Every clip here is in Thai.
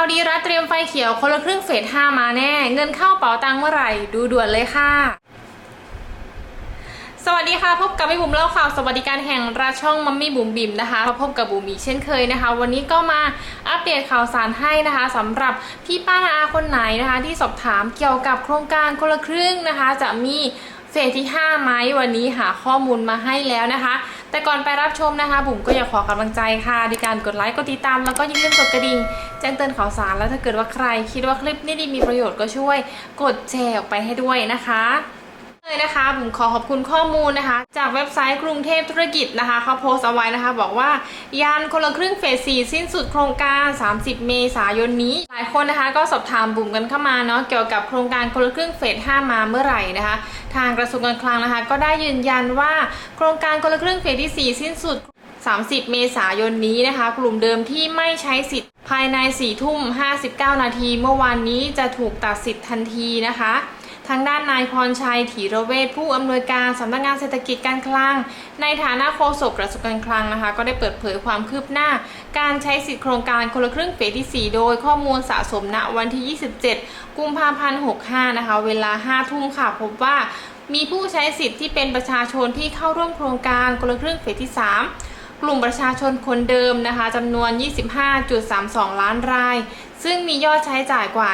าวดีรัฐเตรียมไฟเขียวคนละครึ่งเฟส5มาแน่ เงินเข้าเป๋าตังค์เมื่อไหร่ ดูด่วนเลยค่ะ สวัสดีค่ะพบกับพี่บุ๋มเล่าข่าวสวัสดิการแห่งรัฐช่องมัมมี่บุ๋มบิ๋มนะคะมาพบกับบุ๋มอีกเช่นเคยนะคะ วันนี้ก็มาอัปเดตข่าวสารให้นะคะสำหรับพี่ป้านาอาคนไหนนะคะ ที่สอบถามเกี่ยวกับโครงการคนละครึ่งนะคะ จะมีเฟสที่5ไหมวันนี้หาข้อมูลมาให้แล้วนะคะ แต่ก่อนไปรับชมนะคะ บุ๋มก็อยากขอกำลังใจค่ะด้วยการกดไลค์กดติดตาม แล้วก็อย่าลืมกดกระดิ่งแจ้งเตือนข่าวสารแล้วถ้าเกิดว่าใคร คิดว่าคลิปนี้ดีมีประโยชน์ก็ช่วย กดแชร์ออกไปให้ด้วยนะคะ เลยนะคะผมขอขอบคุณข้อมูลนะคะ จากเว็บไซต์กรุงเทพธุรกิจนะคะเขาโพสต์เอาไว้นะคะ บอกว่ายานคนละครึ่งเฟสสี่สิ้นสุดโครงการ 30 เมษายนนี้ หลายคนนะคะก็สอบถามบุ๋มกันเข้ามาเนาะเกี่ยวกับโครงการคนละครึ่งเฟส5มาเมื่อไหร่นะคะ ทางกระทรวงการคลังนะคะ ก็ได้ยืนยันว่าโครงการคนละครึ่งเฟสที่ 4 สิ้นสุด30 เมษายนนี้นะคะ กลุ่มเดิมที่ไม่ใช้สิทธิ์ภายใน4ทุ่ม59 นาที เมื่อวานนี้จะถูกตัดสิทธิ์ทันทีนะคะ ทางด้านนายพรชัยถีระเวชผู้อำนวยการสำนักงานเศรษฐกิจการคลัง ในฐานะโฆษกกระทรวงการคลังนะคะ ก็ได้เปิดเผยความคืบหน้า การใช้สิทธิโครงการคนละครึ่งเฟสที่ 4 โดยข้อมูลสะสมณวันที่ 27 กุมภาพันธ์65 นะคะ เวลา 5 ทุ่มค่ะ พบว่ามีผู้ใช้สิทธิ์ที่เป็นประชาชนที่เข้าร่วมโครงการคนละครึ่งเฟสที่ 3 กลุ่มประชาชนคนเดิมนะคะจำนวน 25.32 ล้านราย ซึ่งมียอดใช้จ่ายกว่า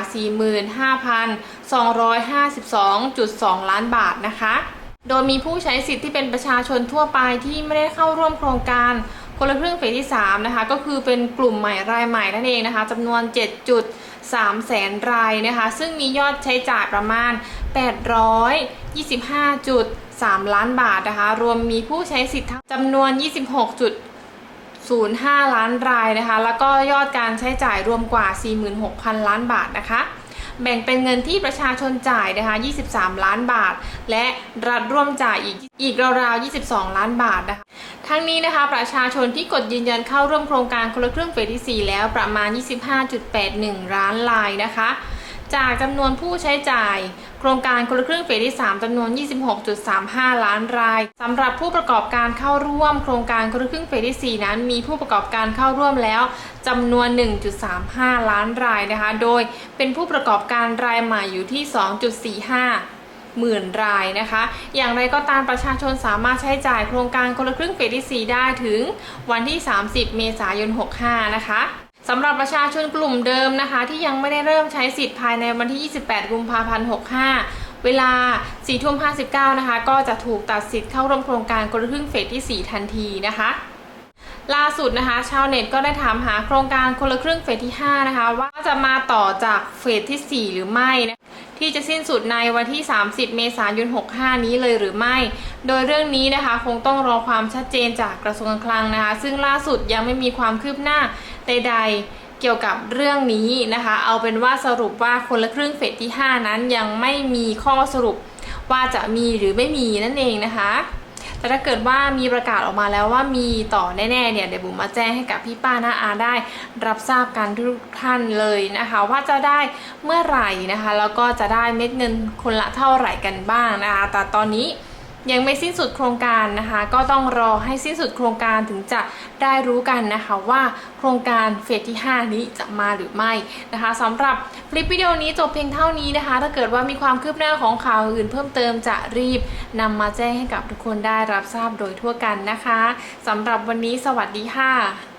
45,252.2 ล้านบาทนะคะ โดยมีผู้ใช้สิทธิ์ที่เป็นประชาชนทั่วไปที่ไม่ได้เข้าร่วมโครงการคนละครึ่งเฟสที่3นะคะก็คือเป็นกลุ่มใหม่รายใหม่นั่นเองนะคะจำนวน 7.3 แสนรายนะคะซึ่งมียอดใช้จ่ายประมาณ 825.3 ล้านบาทนะคะรวมมีผู้ใช้สิทธิ์จำนวน 0.5 ล้านรายนะคะ แล้วก็ยอดการใช้จ่ายรวมกว่า 46,000 ล้านบาทนะคะ แบ่งเป็นเงินที่ประชาชนจ่ายนะคะ 23 ล้านบาท และรัฐร่วมจ่ายอีกอีกราวๆ 22 ล้านบาทนะคะ ทั้งนี้นะคะ ประชาชนที่กดยืนยันเข้าร่วมโครงการคนละครึ่งเฟสที่ 4 แล้วประมาณ 25.81 ล้านรายนะคะ จากจำนวนผู้ใช้จ่าย โครงการคนละครึ่งเฟสที่ 3จำนวน 26.35 ล้านรายสำหรับผู้ประกอบการเข้าร่วม โครงการคนละครึ่งเฟสที่ 4 นั้น มีผู้ประกอบการเข้าร่วมแล้วจำนวน 1.35 ล้านรายนะคะ โดยเป็นผู้ประกอบการรายใหม่อยู่ที่ 2.45หมื่นรายนะคะ อย่างไรก็ตามประชาชนสามารถใช้จ่ายโครงการคนละครึ่งเฟสที่ 4 ได้ถึงวันที่ 30 เมษายน 65 นะคะ สำหรับประชาชนกลุ่มเดิมนะคะ ที่ยังไม่ได้เริ่มใช้สิทธิ์ภายในวันที่ 28 กุมภาพันธ์ 65 เวลา4ทุ่ม59 นะคะ ก็จะถูกตัดสิทธิ์เข้าร่วมโครงการคนละครึ่งเฟสที่ 4 ทันทีนะคะ ล่าสุดนะคะ ชาวเน็ตก็ได้ถามหาโครงการคนละครึ่งเฟสที่ 5 นะคะ ว่าจะมาต่อจากเฟสที่ 4 หรือไม่นะที่จะสิ้นสุดในวันที่ 30 เมษายน 65 นี้เลยหรือไม่ โดยเรื่องนี้นะคะ คงต้องรอความชัดเจนจากกระทรวงการคลังนะคะ ซึ่งล่าสุดยังไม่มีความคืบหน้า ใดๆ เกี่ยวกับเรื่องนี้นะคะ เอาเป็นว่าสรุปว่าคนละครึ่งเฟสที่ 5 นั้นยังไม่มีข้อสรุปว่าจะมีหรือไม่มีนั่นเองนะคะ แต่ถ้าเกิดว่ามีประกาศออกมาแล้วว่ามีต่อแน่ๆเนี่ยเดี๋ยวบุ๋มมาแจ้งให้กับพี่ป้าน้าอาได้ รับทราบกันทุกท่านเลยนะคะ ว่าจะได้เมื่อไหร่นะคะ แล้วก็จะได้เม็ดเงินคนละเท่าไหร่กันบ้างนะคะ แต่ตอนนี้ ยังไม่สิ้นสุดโครงการนะคะ ก็ต้องรอให้สิ้นสุดโครงการถึงจะได้รู้กันนะคะว่าโครงการเฟสที่ 5 นี้จะมาหรือไม่นะคะสำหรับคลิปวิดีโอนี้จบเพียงเท่านี้นะคะ ถ้าเกิดว่ามีความคืบหน้าของข่าวอื่นเพิ่มเติมจะรีบนำมาแจ้งให้กับทุกคนได้รับทราบโดยทั่วกันนะคะสำหรับวันนี้สวัสดีค่ะ